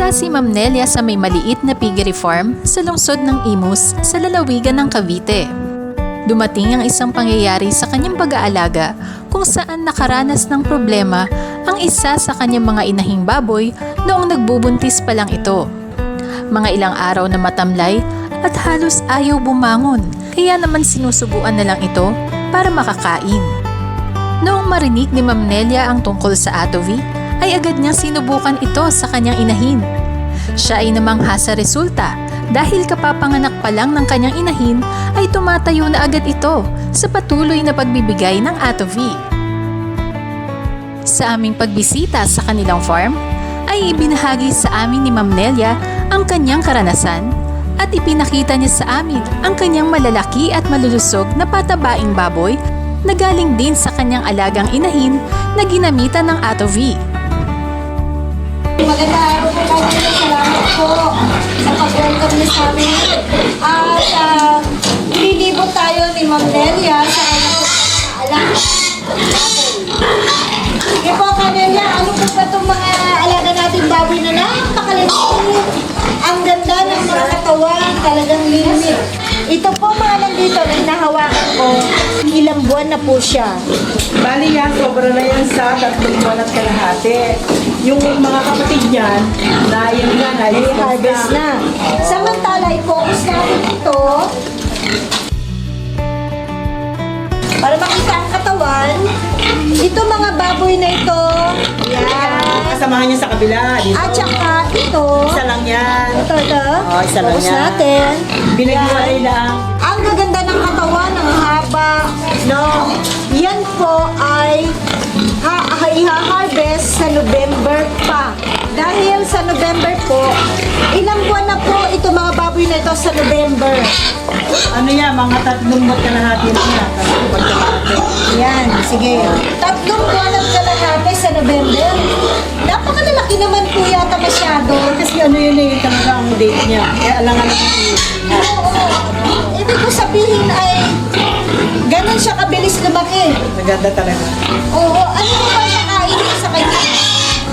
Isa si Ma'am Nelia sa may maliit na piggery farm sa lungsod ng Imus sa lalawigan ng Cavite. Dumating ang isang pangyayari sa kanyang pag-aalaga kung saan nakaranas ng problema ang isa sa kanyang mga inahing baboy noong nagbubuntis pa lang ito. Mga ilang araw na matamlay at halos ayaw bumangon kaya naman sinusubuan na lang ito para makakain. Noong marinig ni Ma'am Nelia ang tungkol sa Atovi, ay agad niyang sinubukan ito sa kanyang inahin. Siya ay namangha sa resulta dahil kapapanganak pa lang ng kanyang inahin ay tumatayo na agad ito sa patuloy na pagbibigay ng Atovi. Sa aming pagbisita sa kanilang farm, ay ibinahagi sa amin ni Ma'am Nelia ang kanyang karanasan at ipinakita niya sa amin ang kanyang malalaki at malulusog na patabaing baboy na galing din sa kanyang alagang inahin na ginamitan ng Atovi. Magandang araw po kayo. Salamat po sa pag-welcome niyo sa amin. At uh, nililibot tayo ni Ma'am Delia sa kanyang alaga. Sige po, Kanelia, ano po ba itong mga alaga nating baboy na napakalaki? Ang ganda ng mga katawan, talagang limit. Ito po mga na po siya. Bali yan, sobra na yan sa tatlong buwan at kalahati. Yung mga kapatid niyan, na yun nga, na May harvest na. Samantala, i-focus natin ito para makita ang katawan. Ito mga baboy na ito. Yan. Kasamahan niya sa kabila. Dito. At saka ito. Isa lang yan. Ito, ito. Oh, isa lang Focus yan. natin. Pinaghiwalay lang. Ang gaganda ng katawan, haba. No? Yan po ay ha iha-harvest sa November pa. Dahil sa November po, ilang buwan na po ito mga baboy na ito sa November. Ano yan, mga tatlong buwan kalahati na yan. Tatlong buwan kalahati. Yan, sige. Tatlong buwan at kalahati sa November. Napakalalaki naman po yata masyado. Kasi ano yun eh, talaga ang date niya. Kaya alangan natin Oo. Ibig ko sabihin ay ganun siya kabilis lumaki. Maganda talaga. Oo. Ano mo ba nakain sa kanya?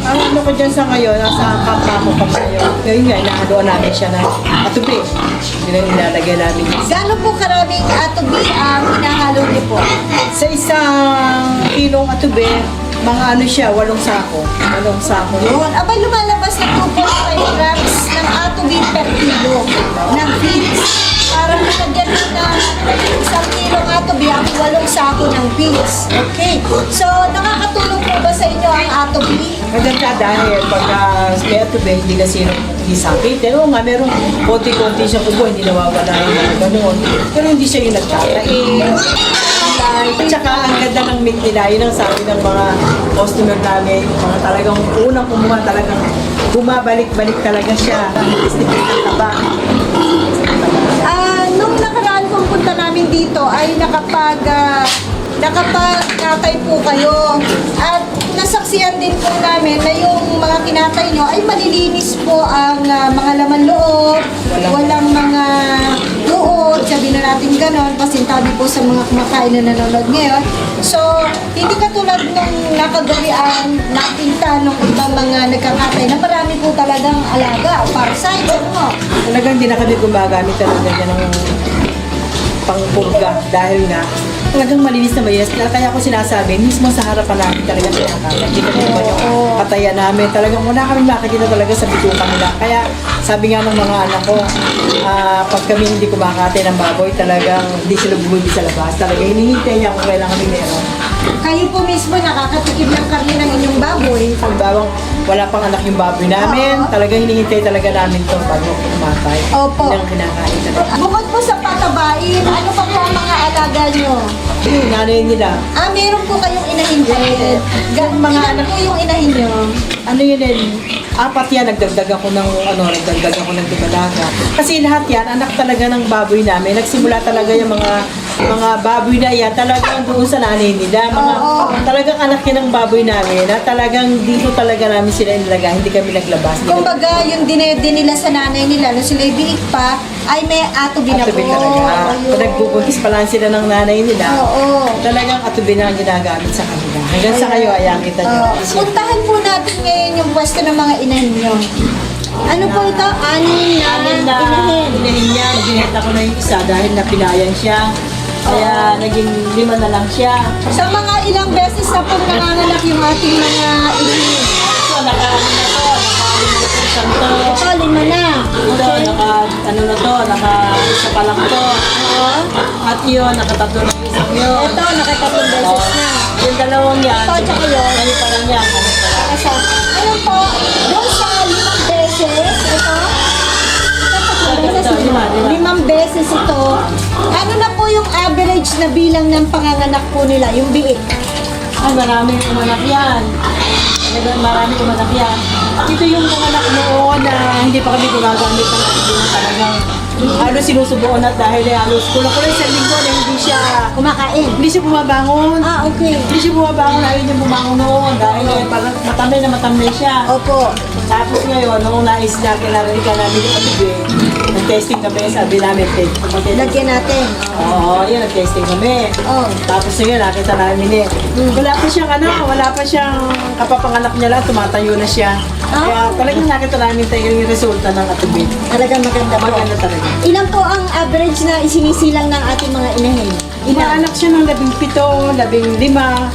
Ang ano ko dyan sa ngayon, nasa kapwa ko pa ngayon. Ngayon nga, inahaluan namin siya na atubi. Yun ang ilalagay namin. Gano'n po karaming atubi ang hinahalo niyo po? Sa isang kilong atubi, mga ano siya, walong sako. Walong sako. Yun. Abay, lumalabas na 2.5 grams ng atubi per kilo feeds. Okay. So, nakakatulong po ba sa inyo ang atubi? Maganda dahil pag uh, atubi, hindi kasi sakit. Pero nga, merong konti-konti siya kubo, hindi nawawala yung ganun. Pero hindi siya yung nagkakain. At saka ang ganda ng meat nila, yun ang sabi ng mga customer namin, mga talagang unang kumuha talagang bumabalik-balik talaga siya. Taba. Ah, nung nakaraan pong punta namin dito ay nakapag ah, nakapag-natay po kayo. At nasaksiyan din po namin na yung mga kinatay nyo ay malilinis po ang ah, mga laman loob, walang mga luod, sabi na natin ganon, pasintabi po sa mga kumakain na nanonood ngayon. So, hindi katulad nung nakagalian, nakita nung ibang mga nagkakatay na marami po talagang alaga o parasite, ano Talagang hindi na kami gumagamit talaga ng pangpurga dahil nga talagang malinis na malinis. Kaya ko sinasabi, mismo sa harapan namin talaga pinakalat. Hindi kami naman yung katayan namin. Talagang wala kami makikita talaga sa bituka nila. Kaya sabi nga ng mga anak ko, ah, pag kami hindi kumakate ng baboy, talagang hindi sila bumili sa labas. Talaga hinihintay niya kung kailan kami meron. Kayo po mismo nakakatikim ng karne ng inyong baboy. Halimbawa, wala pang anak yung baboy namin, talagang hinihintay talaga namin to bago kumatay. Opo. Yun ang kinakain talaga. Bukod po sa patabain, ano pa po ang mga alaga nyo? Yung nanay nila, Ah, meron po kayong inahin din. Ga- Yung mga ilan anak- po yung inahin nyo? ano yun eh, apat yan, nagdagdag ako ng, ano, nagdagdag ako ng dibalaga. Kasi lahat yan, anak talaga ng baboy namin. Nagsimula talaga yung mga mga baboy na yan, talagang doon sa nanay nila. Mga, Oo. talagang anak yan ng baboy namin, na talagang dito talaga namin sila inalaga, hindi kami naglabas. Hindi kami- Kumbaga, yung dinede nila sa nanay nila, nung sila biik pa, ay may atubi na po. Atubi talaga. Ayun. Nagbubuntis pa lang sila ng nanay nila, Oo. talagang atubi na ang ginagamit sa kanila. Hanggang sa kayo, ayan kita nyo. Oo. puntahan po natin ngayon yung pwesto ng mga inahin nyo. Ano po ito? Anim na Anim na inahin. inahin niya. Binenta ko na yung isa dahil napilayan siya. Kaya naging lima na lang siya. Sa mga ilang beses na po nanganganak yung ating mga inahin. Ito, nakaano na to. Nakaano na to. Ito, lima na. Ito, naka, ano na to, naka isa pa lang to. Oo. At yun, nakatatlo na yung isang yun. Ito, nakatatlong beses na. Yung dalawang yan. Ito, tsaka yun. Ano pa lang yan. Ano pa lang. Ano po? Na bilang ng panganganak po nila, yung biik? Ay, marami umanak yan. Talagang marami umanak yan. Ito yung umanak noon na hindi pa kami gumagamit ng atibino talagang halos sinusubuan at dahil eh, halos kulang-kulang sa linggo na hindi siya Kumakain. hindi siya bumabangon. Ah, okay. Hindi siya bumabangon, ayaw niya bumangon noon dahil eh, parang matamlay na matamlay siya. Opo. Tapos ngayon, noong nais na kinarinig ka namin yung atibin, nag-testing kami, sabi namin, "Ted, mag- Lagyan natin. Oo, yun, nag-testing kami. Oh. Tapos yun, nakita namin eh. Wala pa siyang ano, wala pa siyang kapapanganak niya lang, tumatayo na siya. Ah. Kaya talagang nakita namin tayo yung resulta ng atubid. Talagang maganda po. Maganda talaga. Ilan po ang average na isinisilang ng ating mga inahin? Ilan? Inaanak siya ng labing pito, labing lima,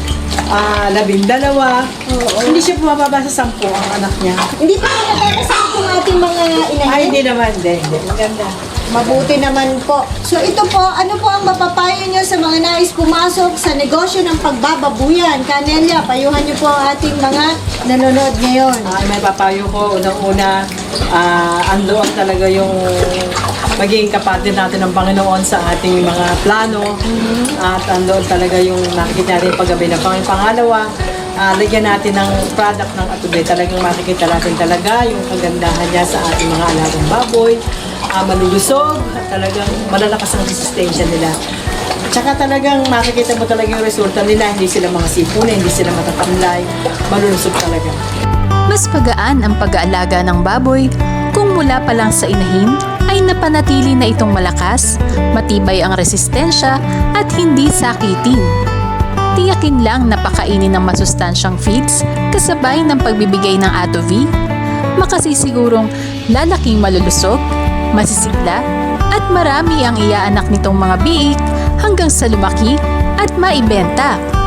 ah, labing dalawa. Oo. Hindi siya bumababa sa sampu ang anak niya. Hindi pa nakakasama itong ating mga inahin? Ay, hindi naman, hindi, hindi. Maganda. Mabuti naman po. So ito po, ano po ang mapapayo nyo sa mga nais pumasok sa negosyo ng pagbababuyan? Kanelia, payuhan nyo po ang ating mga nanonood ngayon. Ay, may papayo ko. Unang-una, ah, andoon talaga yung magiging kapatid natin ng Panginoon sa ating mga plano. At andoon talaga yung nakikita natin paggabi ng Panginoon. Pangalawa, ah, lagyan natin ng product ng atubay. Talagang makikita natin talaga yung kagandahan niya sa ating mga alagang baboy. ah, malulusog, at talagang malalakas ang resistensya nila. Tsaka talagang makikita mo talaga yung resulta nila. Hindi sila mga sipuna, hindi sila matatamlay. Malulusog talaga. Mas pagaan ang pag-aalaga ng baboy kung mula pa lang sa inahin ay napanatili na itong malakas, matibay ang resistensya at hindi sakitin. Tiyakin lang na pakainin ng masustansyang feeds kasabay ng pagbibigay ng ATOV, makasisigurong lalaking malulusog, masisigla, at marami ang iaanak nitong mga biik hanggang sa lumaki at maibenta.